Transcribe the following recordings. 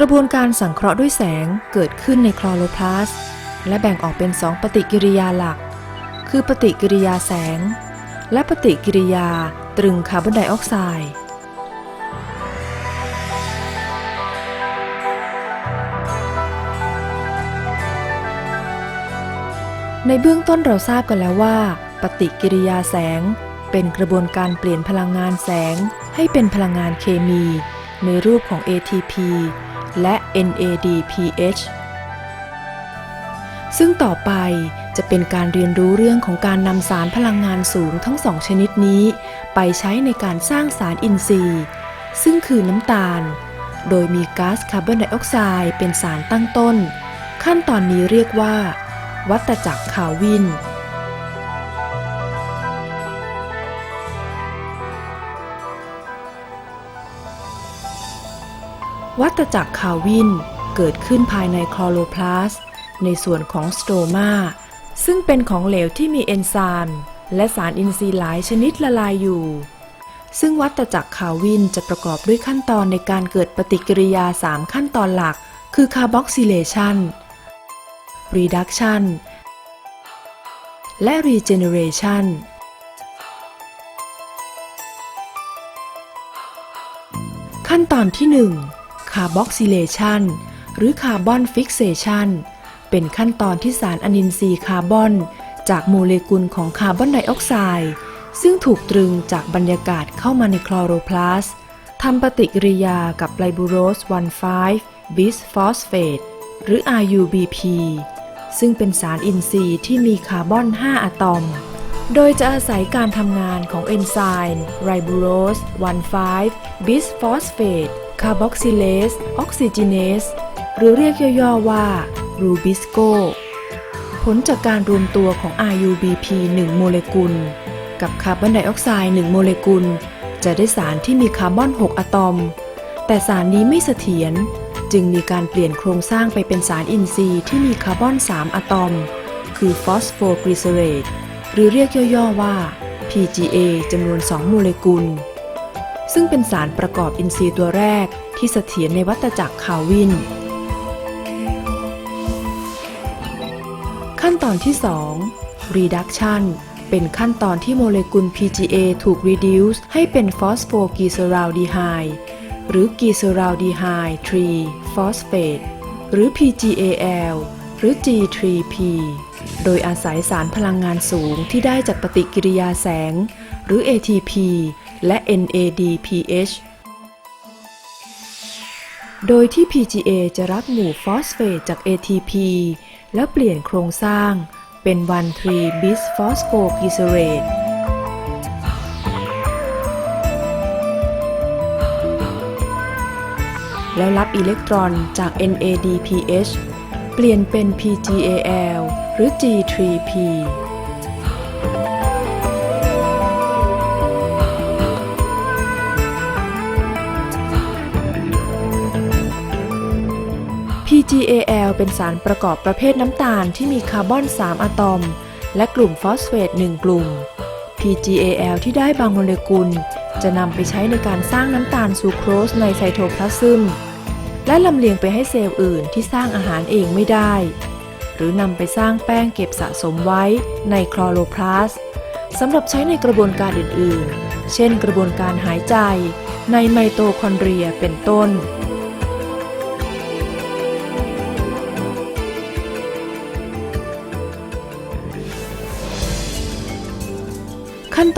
กระบวนการสังเคราะห์ด้วยแสงเกิดขึ้นในคลอโรพลาสต์และแบ่งออกเป็นสองปฏิกิริยาหลัก คือปฏิกิริยาแสง และปฏิกิริยาตรึงคาร์บอนไดออกไซด์ในเบื้องต้นเราทราบกันแล้วว่า ปฏิกิริยาแสง เป็นกระบวนการเปลี่ยนพลังงานแสงให้เป็นพลังงานเคมี ในรูปของ ATP และ NADPH ซึ่งต่อไปจะเป็นการเรียนรู้เรื่องของการนำสารพลังงานสูงทั้งสองชนิดนี้ ไปใช้ในการสร้างสารอินทรีย์ ซึ่งคือน้ำตาล โดยมีก๊าซคาร์บอนไดออกไซด์เป็นสารตั้งต้น ขั้นตอนนี้เรียกว่า วัตจักรคาร์วิน วัตจักรคาร์วินเกิดขึ้นภายในคลอโรพลาสต์ในส่วนของสโตมาซึ่งเป็นของเหลวที่มีเอนไซม์และสารอินทรีย์หลายชนิดละลายอยู่ ซึ่งวัตจักรคาร์วินจะประกอบด้วยขั้นตอนในการเกิดปฏิกิริยา 3 ขั้นตอนหลัก คือคาร์บอกซิเลชัน reduction และ regeneration ขั้นตอนที่ 1 carboxylation หรือ carbon fixation เป็นขั้นตอนที่สารอนินทรีย์คาร์บอน จากโมเลกุลของคาร์บอนไดออกไซด์ซึ่งถูกตรึงจากบรรยากาศเข้ามาในคลอโรพลาสต์ทำปฏิกิริยากับไลบูโรส 1,5 bis phosphate หรือ RUBP ซึ่งเป็นสารอินทรีย์ที่มีคาร์บอน 5 อะตอม โดยจะอาศัยการทำงานของเอนไซม์ไรบูโรส 1,5 bis phosphate carboxylase oxygenase หรือเรียกย่อๆว่า Rubisco ผลจากการรวมตัวของ RUBP 1 โมเลกุล กับคาร์บอนไดออกไซด์1โมเลกุล จะได้สารที่มีคาร์บอน 6 อะตอม แต่สารนี้ไม่เสถียรจึงมีการเปลี่ยนโครงสร้างไปเป็นสารอินทรีย์ที่มีคาร์บอน 3 อะตอม คือฟอสโฟกลีเซเรตหรือเรียกย่อๆว่า PGA จำนวน 2 โมเลกุล ซึ่งเป็นสารประกอบอินทรีย์ตัวแรกที่เสถียรในวัตจักรคาร์วิน ขั้นตอนที่ 2 reduction เป็นขั้นตอนที่โมเลกุล PGA ถูก reduce ให้เป็นฟอสโฟกีเซอราลดีไฮหรือกีเซอราลดีไฮด์3 phosphate หรือ PGAL หรือ G3P โดยอาศัยสารพลังงานสูงที่ได้จากปฏิกิริยาแสง หรือ ATP และ NADPH โดยที่ PGA จะรับหมู่ฟอสเฟตจาก ATP แล้วเปลี่ยนโครงสร้างเป็น 1,3 bis phosphoglycerate แล้วรับอิเล็กตรอนจาก NADPH เปลี่ยนเป็น PGAL หรือ G3P PGAL เป็นสารประกอบประเภทน้ำตาลที่มีคาร์บอน 3 อะตอม และกลุ่มฟอสเฟต 1 กลุ่ม PGAL ที่ได้บางโมเลกุล จะนำไปใช้ในการสร้างน้ำตาลซูโครสในไซโทพลาซึม และลำเลียงไปให้เซลล์อื่นที่สร้างอาหารเองไม่ได้ หรือนำไปสร้างแป้งเก็บสะสมไว้ในคลอโรพลาสสำหรับใช้ในกระบวนการอื่นๆ เช่นกระบวนการหายใจ ในไมโตคอนเดรียเป็นต้น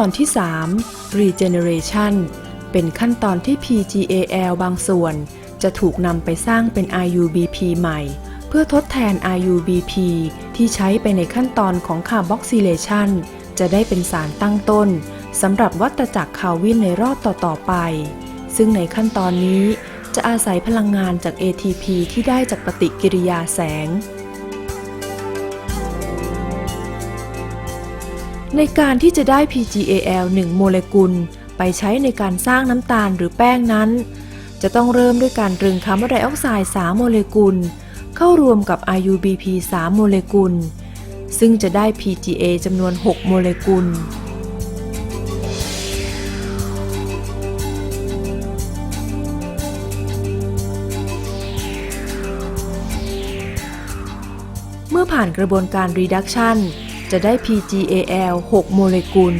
ตอนที่ 3 regeneration เป็นขั้นตอนที่ PGAL บางส่วน จะถูกนำไปสร้างเป็น RUBP ใหม่ เพื่อทดแทน RUBP ที่ใช้ไปในขั้นตอนของคาร์บอกซิเลชันจะได้เป็นสารตั้งต้นสำหรับวัตจักรคาร์วินในรอบต่อ ๆ ไป ซึ่งในขั้นตอนนี้จะอาศัยพลังงานจาก ATP ที่ได้จากปฏิกิริยาแสง ในการที่จะได้ PGAL 1 โมเลกุล ไปใช้ในการสร้างน้ำตาลหรือแป้งนั้น จะต้องเริ่มด้วยการตรึงคาร์บอนไดออกไซด์ 3 โมเลกุล เข้ารวมกับ IUBP 3 โมเลกุล ซึ่งจะได้ PGA จำนวน 6 โมเลกุลเมื่อผ่านกระบวนการ reduction จะได้ PGAL 6 โมเลกุล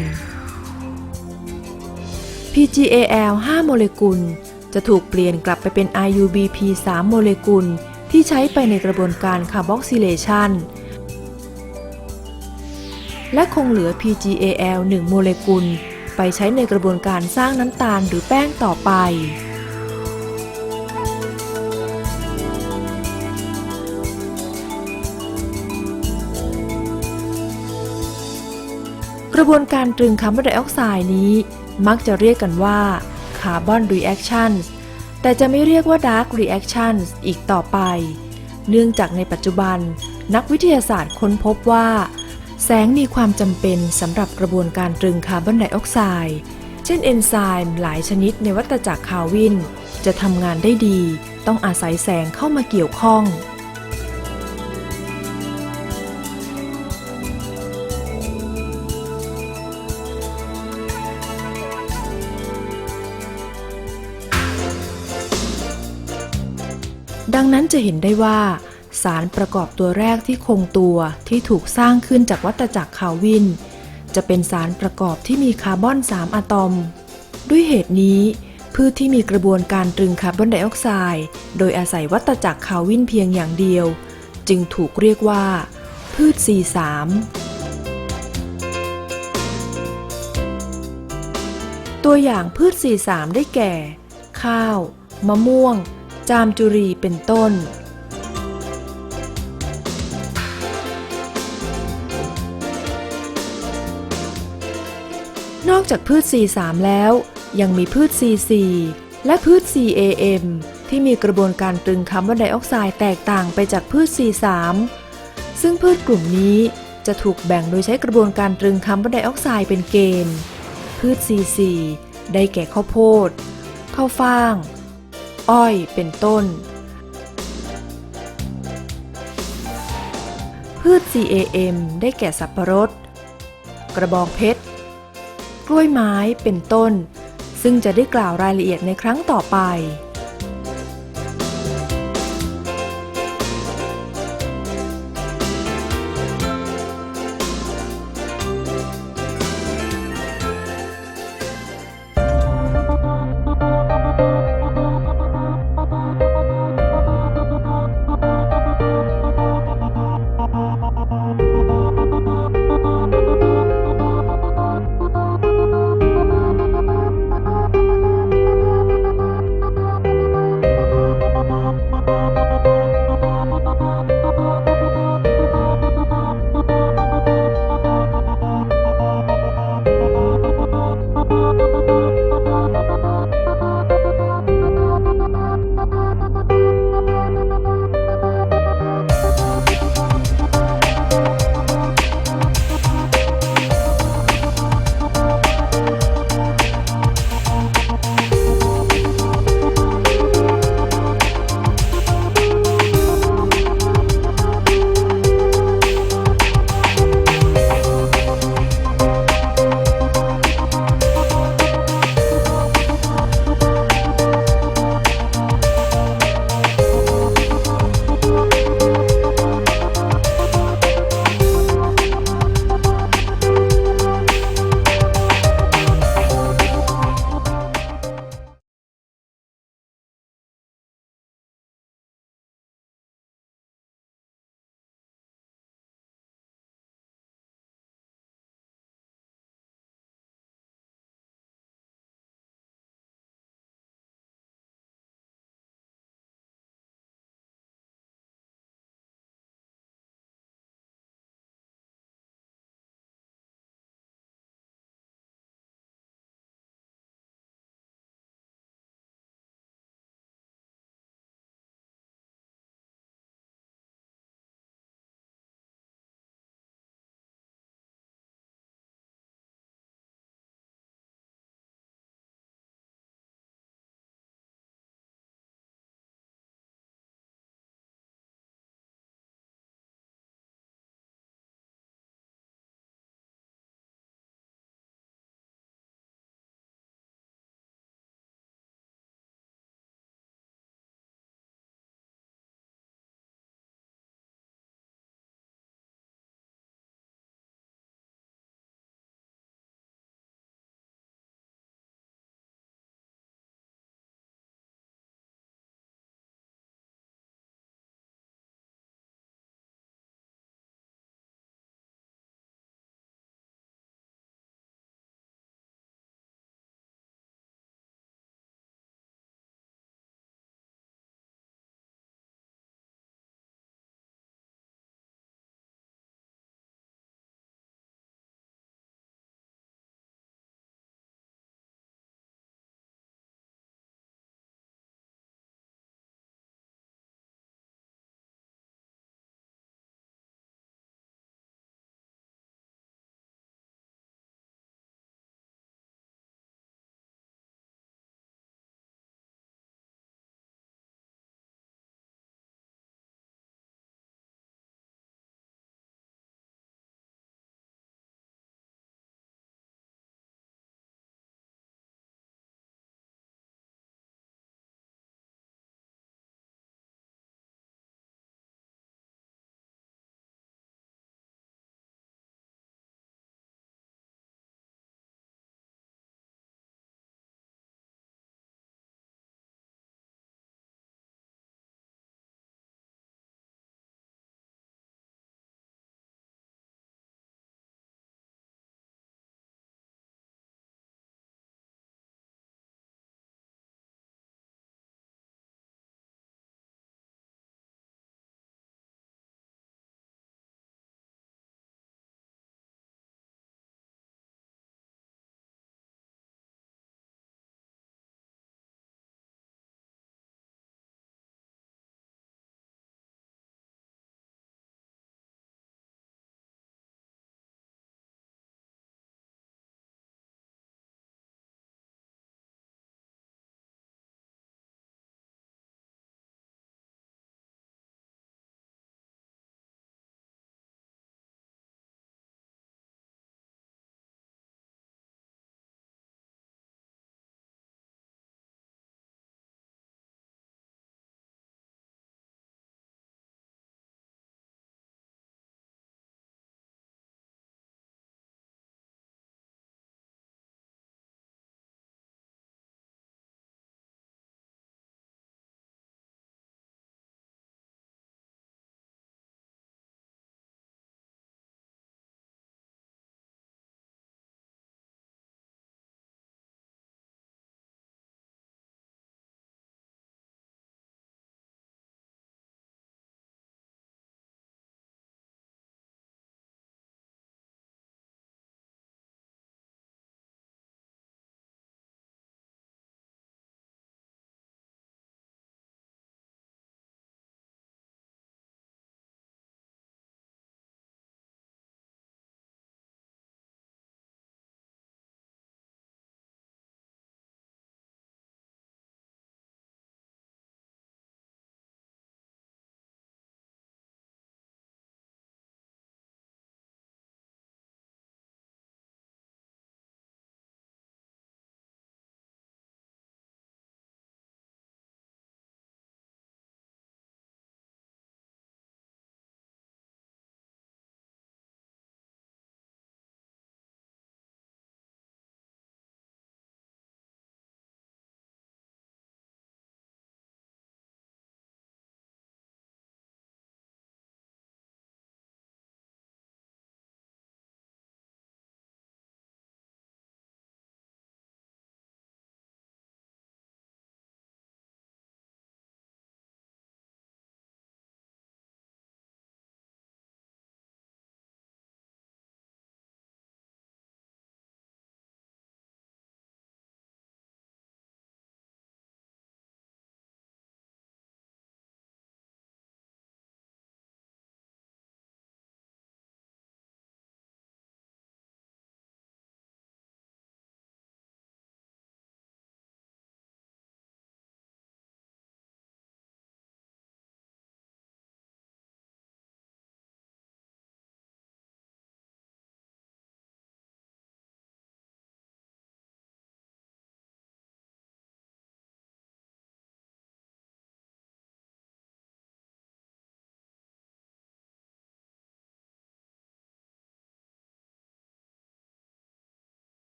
PGAL 5 โมเลกุล จะถูกเปลี่ยนกลับไปเป็น IUBP 3 โมเลกุล ที่ใช้ไปในกระบวนการคาร์บอกซิเลชันและคงเหลือ PGAL 1 โมเลกุล ไปใช้ในกระบวนการสร้างน้ำตาลหรือแป้งต่อไป กระบวนการตรึงคาร์บอนไดออกไซด์นี้ มักจะเรียกกันว่าคาร์บอนรีแอคชั่นแต่จะไม่เรียกว่าดาร์กรีแอคชั่นอีกต่อไป เนื่องจากในปัจจุบัน นักวิทยาศาสตร์ค้นพบว่า แสงมีความจำเป็นสำหรับกระบวนการตรึงคาร์บอนไดออกไซด์เช่นเอนไซม์หลายชนิดในวัฏจักรคาร์วิน จะทำงานได้ดี ต้องอาศัยแสงเข้ามาเกี่ยวข้อง งนั้นจะเห็นได้ว่าสารประกอบตัวแรกที่คงตัวที่ถูกสร้างขึ้นจากวัตจักรคาร์วิน จะเป็นสารประกอบที่มีคาร์บอน 3 อะตอม ด้วยเหตุนี้ พืชที่มีกระบวนการตรึงคาร์บอนไดออกไซด์โดยอาศัยวัตจักรคาร์วินเพียงอย่างเดียว จึงถูกเรียกว่า พืช C3 ตัวอย่างพืช C3 ได้แก่ ข้าว มะม่วง จามจุรีเป็นต้น นอกจากพืช C3 แล้ว ยังมีพืช C4 และพืช CAM ที่มีกระบวนการตรึงคาร์บอนไดออกไซด์แตกต่างไปจากพืช C3 ซึ่งพืชกลุ่มนี้จะถูกแบ่งโดยใช้กระบวนการตรึงคาร์บอนไดออกไซด์เป็นเกณฑ์ พืช C4 ได้แก่ข้าวโพด ข้าวฟ่าง อ้อยเป็นต้น พืช CAM ได้แก่สับปะรด กระบองเพชร กล้วยไม้เป็นต้น ซึ่งจะได้กล่าวรายละเอียดในครั้งต่อไป